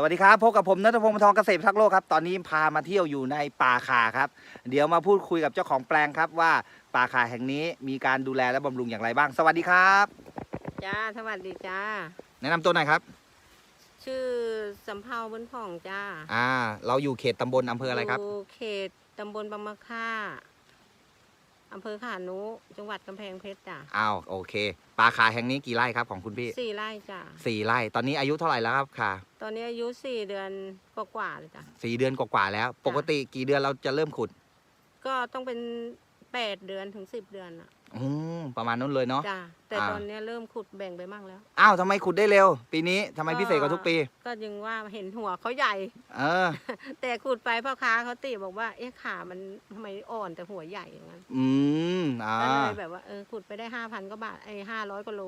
สวัสดีครับพบกับผมนัทพงศ์ปานทองเกษตรทักษ์โลกครับตอนนี้พามาเที่ยวอยู่ในป่าคาครับ เดี๋ยวมาพูดคุยกับเจ้าของแปลงครับว่าป่าคาแห่งนี้มีการดูแลและบำรุงอย่างไรบ้าง สวัสดีครับ จ้าสวัสดีจ้า แนะนำตัวหน่อยครับ ชื่อสำเภาบนผ่องจ้าอ่า เราอยู่เขตตำบลอำเภออะไรครับ ยู่เขตตำบลบางมะค่า อำเภอขานุจังหวัดกำแพงเพชรจ้าอ้าวโอเคป่าคาแห่งนี้กี่ไร่ครับของคุณพี่สี่ไร่จ้าสี่ไร่ ตอนนี้อายุเท่าไหร่แล้วครับค่ะตอนนี้อายุสี่เดือนกว่าๆเลยจ้าสี่เดือนกว่าๆแล้ว ปกติกี่เดือนเราจะเริ่มขุด ก็ต้องเป็นแปดเดือนถึงสิบเดือนอะ อืมประมาณนั้นเลยเนาะ จ้าแต่อ่า ตอนนี้เริ่มขุดแบ่งไปมั่งแล้ว อ้าวทำไมขุดได้เร็ว ปีนี้ทำไมพิเศษกว่าทุกปี ก็ยังว่าเห็นหัวเขาใหญ่ เออ แต่ขุดไปพ่อค้าเขาติบอกว่า เอ๊ะขามันทำไมอ่อนแต่หัวใหญ่อย่างนั้นอืมอ่าก็เลยแบบว่าเออขุดไปได้ห้าพันก็บาทไอ้ห้าร้อยกว่าโล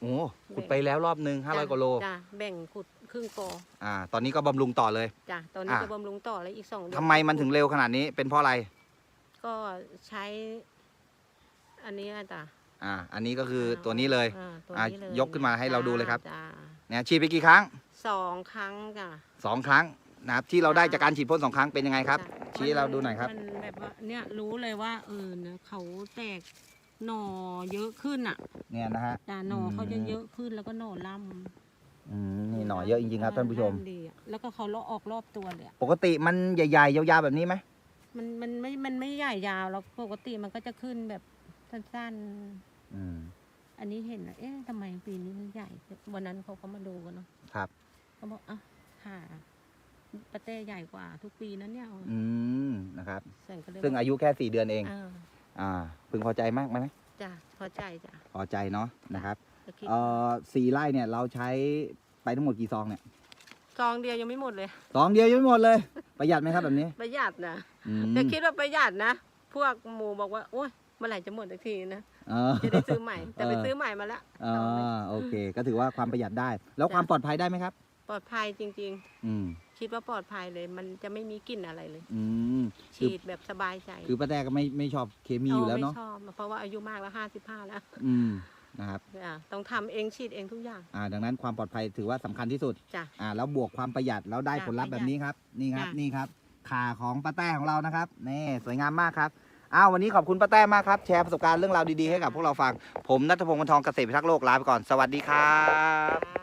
โอ้ขุดไปแล้วรอบนึงห้าร้อยกว่าโล จ้ะแบ่งขุดครึ่งกออ่า ตอนนี้ก็บำรุงต่อเลย จ้ะตอนนี้อะจะบำรุงต่อแล้วอีกสองเดือนทำไมมันถึงเร็วขนาดนี้ เป็นเพราะอะไร ก็ใช้ อันนี้อะจ้ะอ่า อันนี้ก็คือตัวนี้เลย อ่าตัวอะนี้เลยยกขึ้นมาให้เราดูเลยครับ จ้ะเนี่ยฉีดไปกี่ครั้งสองครั้งจ้ะ สองครั้งนะครับที่เราได้จากการฉีดพ่นสองครั้งเป็นยังไงครับ จ้ะชี้ให้เราดูหน่อยครับ มันแบบว่าเนี่ยรู้เลยว่าเออเนี่ยเขาแตกหน่อเยอะขึ้นอะเนี่ยนะฮะ จ้ะหน่ออมเขาจะเยอะขึ้นแล้วก็หน่อล่ำอืมนี่หน่อเยอะจริงๆครับท่านผู้ชมล่ำดีอะแล้วก็เขาเลาะออกรอบตัวเลยอะปกติมันใหญ่ๆยาวๆแบบนี้ไหมมันมันไม่มันไม่ใหญ่ยาวแล้วปกติมันก็จะขึ้นแบบ สั้นๆอืม อันนี้เห็นแล้วเอ๊ะทำไมปีนี้มันใหญ่วันนั้นเขาก็มาดูกันเนาะครับ เขาบอกอะค่ะปาเต้ใหญ่กว่าทุกปีนั้นเนี่ยอืมนะครับแสงก็เลยซึ่งอายุแค่สี่เดือนเอง อ่าอ่า พึงพอใจมากไหมจ้ะพอใจจ้ะพอใจเนาะนะครับ ก็คิดเอ่อสี่ไร่เนี่ยเราใช้ไปทั้งหมดกี่ซองเนี่ยซองเดียวยังไม่หมดเลยซองเดียวยังไม่หมดเลย ประหยัดไหมครับแบบนี้ประหยัดนะอืมแต่คิดว่าประหยัดนะ พวกหมูบอกว่าโอ๊ย เมื่อไหร่จะหมดสักทีนะเออจะได้ซื้อใหม่ แต่ไปเออ ซื้อใหม่มาละอ่าโอเค ก็ถือว่าความประหยัดได้ แล้วความปลอดภัยได้ไหมครับ ปลอดภัยจริง อืมๆ คิดว่าปลอดภัยเลย มันจะไม่มีกลิ่นอะไรเลย อืมคือฉีดแบบสบายใจคือป้าแต้ก็ไม่ไม่ชอบเคมีอยู่แล้วเนาะไม่ชอบเพราะว่าอายุมากแล้วห้าสิบห้าแล้วอืมนะครับอะต้องทำเองฉีดเองทุกอย่างอ่าดังนั้นความปลอดภัยถือว่าสำคัญที่สุด จ้ะ อ่าแล้วบวกความประหยัดแล้วได้จ้ะผลลัพธ์ประแบหยัดบนี้ครับนี่ครับจ้ะ นี่ครับขาของป้าแต้ของเรานะครับนี่สวยงามมากครับ อ้าววันนี้ขอบคุณป้าแต้มากครับ แชร์ประสบการณ์เรื่องราวดีๆให้กับพวกเราฟัง ผมนัทพงศ์วันทองเกษตรพิทักษ์โลกลาไปก่อน สวัสดีครับ